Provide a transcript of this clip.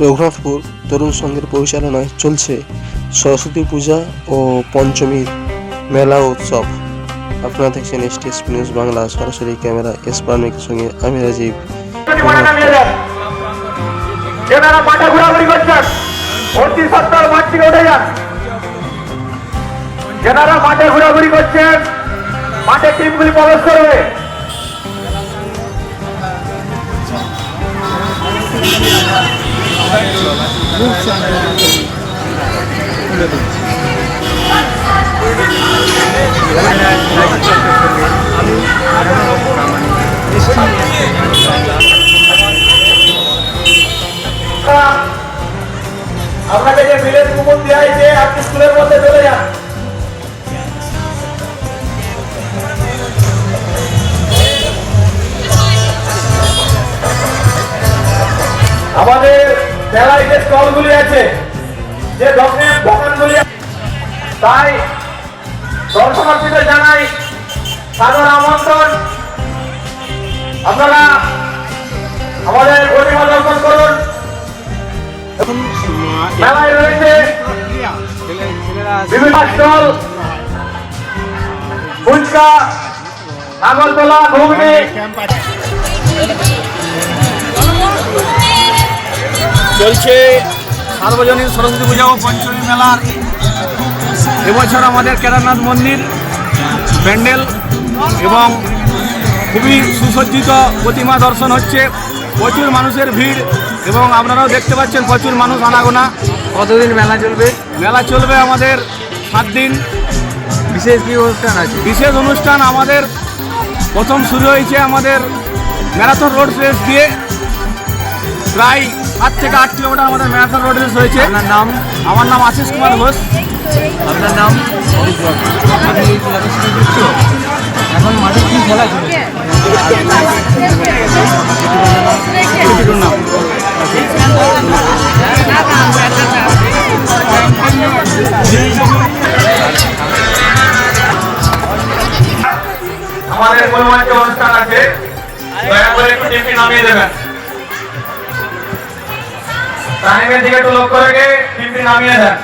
রঘুনাথপুর তরুণ সংঘের পরিচালনায় চলছে সরস্বতী পূজা ও পঞ্চমীর মেলা উৎসব। আপনারা দেখছেন এস নিউজ বাংলা, সরাসরি ক্যামেরা এসপার্মিকের সঙ্গে আমি রাজীব। যেনারা মাঠে ঘোরাঘুরি করছেন। অতি মাঠ ঘোরাঘুরি করছেন। মাঠে টিমগুলি প্রবেশ করবে। আপনাকে যে বিলের কুপন দেওয়া হয়েছে আপনি স্কুলের মধ্যে চলে যান। আমাদের মেলায় যে স্টলগুলি আছে। যে দোকানগুলি তাই দর্শনার্থীদের জানাই সাদর আমন্ত্রণ। আপনারা আমাদের প্রতিমা দর্শন করুন। মেলায় রয়েছে বিভিন্ন স্টল। ফুচকা, নাগরদোলা, ঘুগনি। চলছে সার্বজনীন সরস্বতী পূজা ও পঞ্চমী মেলার। এবছর আমাদের কেদারনাথ মন্দির প্যান্ডেল এবং খুবই সুসজ্জিত প্রতিমা দর্শন হচ্ছে। প্রচুর মানুষের ভিড় এবং আপনারাও দেখতে পাচ্ছেন প্রচুর মানুষ আনাগোনা। কতদিন মেলা চলবে? মেলা চলবে আমাদের সাত দিন। বিশেষ কি অনুষ্ঠান আছে? বিশেষ অনুষ্ঠান আমাদের প্রথম শুরু হয়েছে আমাদের ম্যারাথন রোড রেস দিয়ে। প্রায় সাত থেকে আট কিলোমিটার আমাদের ম্যারাথন রোড রেস হয়েছে। আপনার নাম? আমার নাম আশিস কুমার ঘোষ। আপনার নাম? এখন মাঠে কি খেলা চলছে? দুটোর নাম আমাদের অনুষ্ঠান আছে। দয়া করে একটু টিপি নামিয়ে দেবেন। টাইমের দিকে একটু লক্ষ্য রেখে টিপি নামিয়ে দেন।